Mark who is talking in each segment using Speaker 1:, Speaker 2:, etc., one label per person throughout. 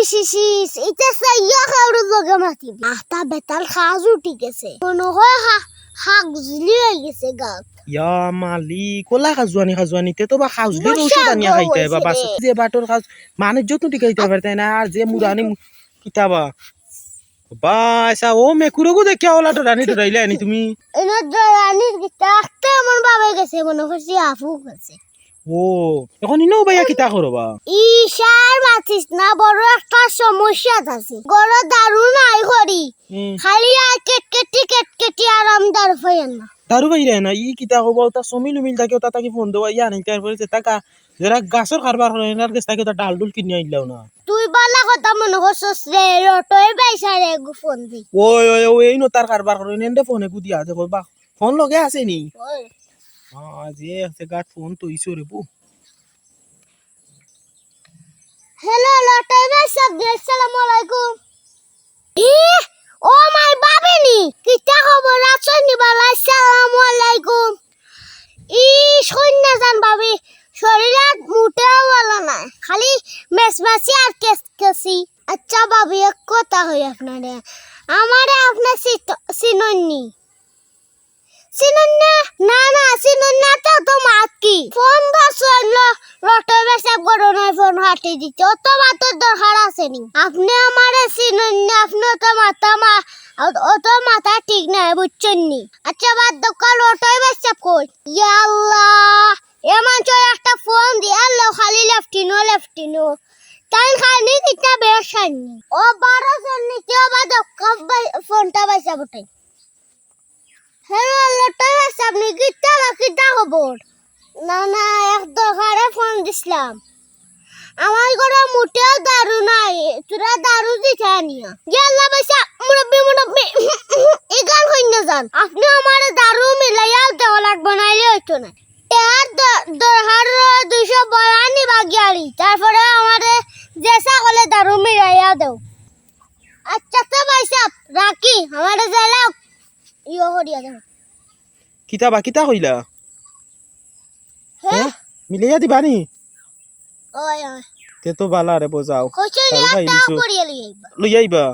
Speaker 1: ইস ইস ইস এটা সাইয়া খাওয়ার লগে মাতিবি আখতা বেতাল খাজ উঠি গেছে। মনে হয় হাক জুলি হয়ে গেছে গাত।
Speaker 2: ইয়া মালিক কোলা খাজুয়ানি তে তো বা খাজলি রৌষধ আনিয়া খাইতে বা বাস যে বাটর খাজ মানে যত টিকাইতে পারতে না আর যে মুরানি কিতাবা। বা এসা ও মেকুরগো দেখিয়া ওলা তো রানি তো রাইলে আনি তুমি।
Speaker 1: এনে রানীর গীতা আখতে আমার বাবা গেছে মনে করছি আফু গেছে
Speaker 2: ও এখন ইনো বাইয়া কিতা করবা
Speaker 1: মাতিস না বড় একটা সমস্যা আছে। গড় দারু নাই করি খালি আর কেটকেটি কেটকেটি আরাম দার ফেন না
Speaker 2: দারু বাইরে না ই কিতা হব তা সমিল মিল থাকে তা তাকে ফোন দেওয়া ইয়া নাই তারপরে যে টাকা যারা গাছর কারবার করে এনার কাছে তাকে তা ডাল ডুল কিনে আইলাও না।
Speaker 1: তুই বলা কথা মনে করছিস রে রটোই পাইছা রে গু ফোন দি।
Speaker 2: ওই ওই ওই নো তার কারবার করে এনে ফোনে কু দিয়া দেখো বা ফোন লগে আছে নি? হ্যাঁ যে আছে গাত ফোন তো ইসো রে বু
Speaker 1: হ্যালো লটোই ভাই, সব আসসালামু আলাইকুম। ও মাই বাবেনি কিটা খবর আছো নি বালা? আসসালামু আলাইকুম। ই সৈন্য জান ভাবি শরীরে মুটেও ভালো না, খালি মেসমাসি আর কেস কেসি আচ্ছা ভাবি এক কথা হই আপনারে, আমারে আপনার চিনন না না না, চিনন না তো তো মাত কি? ফোন বসল রটো বেসাব করো না ফোন হাতে দিতে অত মাতের দরকার আছে নি? আপনি আমারে চিনন না আপনি তো মাথা মা, অত মাথা ঠিক নাই বুঝছেন নি? আচ্ছা বাদ দোকান অটোই বেসাব কই ইয়া এমন চল একটা ফোন দিয়ে আল্লাহ খালি লেফটিনো লেফটিনো। তাই খালি কিটা বেসাননি ও বারো জন নিতে বা ফোনটা বেসাব ওটাই হ্যালো লটাই আছে আপনি কিতা বা কিতা খবর না না, এক দরকারে ফোন দিছিলাম। আমার ঘরে মোটেও দারু নাই, তোরা দারু দিতে আনিয়া। গেল্লা পয়সা মুরব্বি মুরব্বি, এই গান হইন না যান আপনি আমার দারু মিলাইয়া দেওয়া লাগবে, নাইলে হইতো না। তার দরকার দুইশো বয়ানি বাগিয়ারি তারপরে আমাদের যে সকলে দারু মিলাইয়া দেও। আচ্ছা তো পয়সা রাখি আমাদের জেলা ইয়ে হরিয়া
Speaker 2: কিতা কইলা?
Speaker 1: হ্যাঁ
Speaker 2: মিলিয়া দিবা নি?
Speaker 1: ওই ওই
Speaker 2: তে তো বালা রে বোঝাও লই আইবা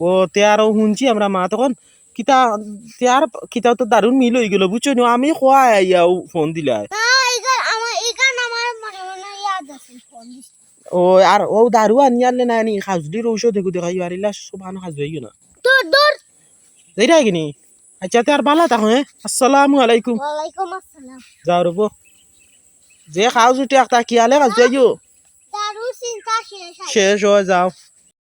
Speaker 2: ও তে আরও শুনছি আমরা মা তখন। কিতা তে আর কিতা তো দারুণ মিল হয়ে গেল বুঝছ নি? আমি খোয়া ফোন
Speaker 1: দিস
Speaker 2: ও আর ও দারু আনিয়ালে না? নি খাজুলির ঔষধ দেখো দেখাই পারিলা সবান খাজু হয়ে না।
Speaker 1: দূর দূর
Speaker 2: কিনি আচ্ছা তে আর বালা থাকো হ্যাঁ আসসালামু আলাইকুম। যাও রব। যে খাও জুটি একটা কি আলে খাজু আইও
Speaker 1: শেষ
Speaker 2: শেষ হয়ে যাও।